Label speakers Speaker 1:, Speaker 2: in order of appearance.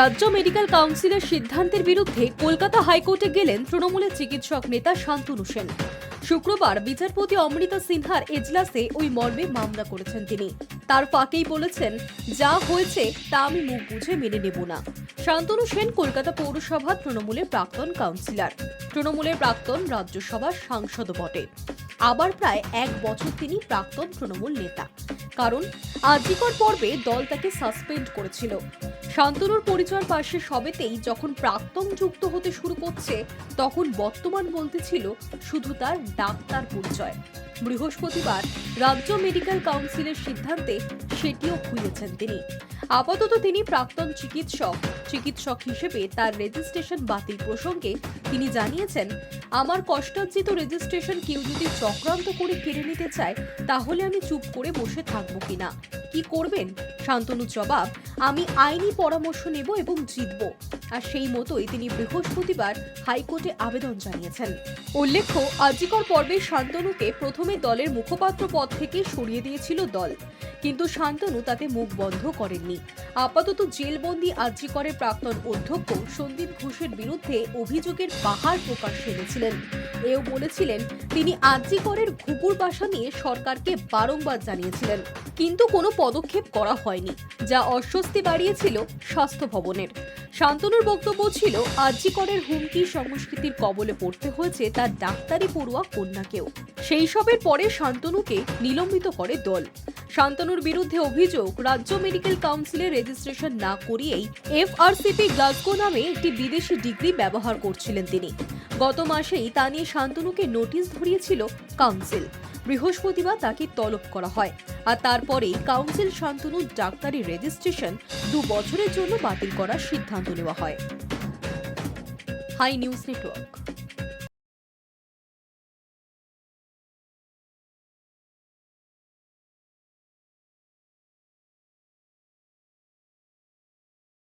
Speaker 1: রাজ্য মেডিকেল কাউন্সিলের সিদ্ধান্তের বিরুদ্ধে কলকাতা হাইকোর্টে গেলেন তৃণমূলের চিকিৎসক নেতা শান্তনু সেন। শুক্রবার বিচারপতি অমৃতা সিনহার এজলাসে ওই মর্মে মামলা করেছেন তিনি। তার ফাঁকেই বলেছেন, যা হয়েছে তা আমি মুখ বুঝে মেনে নেব না। শান্তনু সেন কলকাতা পৌরসভা তৃণমূলের প্রাক্তন কাউন্সিলর। তৃণমূলের প্রাক্তন রাজ্যসভার সাংসদ বটে। আবার প্রায় এক বছর তিনি প্রাক্তন তৃণমূল নেতা। কারণ আজিকর পর্বে দল তাকে সাসপেন্ড করেছিল। শান্তনুর পরিচয়ের পাশে সবেতেই যখন প্রাক্তন যুক্ত হতে শুরু করছে, তখন বর্তমান বলতে ছিল শুধু তার ডাক্তার পরিচয়। বৃহস্পতিবার রাজ্য মেডিকেল কাউন্সিলের সিদ্ধান্তে সেটিও খুলেছেন তিনি। আপাতত তিনি প্রাক্তন চিকিৎসক। চিকিৎসক হিসেবে তার রেজিস্ট্রেশন বাতিল প্রসঙ্গে তিনি জানিয়েছেন, আমার কষ্টার্জিত রেজিস্ট্রেশন কেউ যদি চক্রান্ত করে কেড়ে নিতে চায়, তাহলে আমি চুপ করে বসে থাকব কিনা? কি করবেন? শান্তনু জবাব আমি আইনি পরামর্শ নেব এবং জিতব। আর সেই মতোই তিনি বৃহস্পতিবার হাইকোর্টে আবেদন জানিয়েছেন। উল্লেখ্য আজিকর পর্বে শান্তনুকে প্রথমে দলের মুখপাত্র পদ থেকে সরিয়ে দিয়েছিল দল। কিন্তু শান্তনু তাতে মুখ বন্ধ করেননি। আপাতত জেলবন্দি আজিকরের প্রাক্তন অধ্যক্ষ সন্দীপ ঘোষের বিরুদ্ধে অভিযোগের পাহাড় প্রকাশ সেরেছিলেন এও বলেছিলেন, তিনি আজিকরের ঘুপুর বাসা নিয়ে সরকারকে বারংবার জানিয়েছিলেন। কিন্তু কোনো পদক্ষেপ করা হয়নি, যা অস্বস্তি বাড়িয়েছিল স্বাস্থ্য ভবনের। শান্তনুর বক্তব্য ছিল আজিকরের হুমকি সংস্কৃতির কবলে পড়তে হয়েছে তার ডাক্তারি পড়ুয়া কন্যাকেও। সেই সবের পরে শান্তনুকে নিলম্বিত করে দল। শান্তনুর বিরুদ্ধে অভিযোগ, রাজ্য মেডিকেল কাউন্সিলের রেজিস্ট্রেশন না করিয়েই এফআরসিপি গ্লাসগো নামে একটি বিদেশি ডিগ্রি ব্যবহার করছিলেন তিনি। গত মাসেই তা নিয়ে শান্তনুকে নোটিশ ধরিয়েছিল কাউন্সিল। বৃহস্পতিবার তাকে তলব করা হয় আর তারপরে কাউন্সিল শান্তনু ডাক্তারি রেজিস্ট্রেশন দু বছরের জন্য বাতিল করার সিদ্ধান্ত নেওয়া হয়। Hi news network.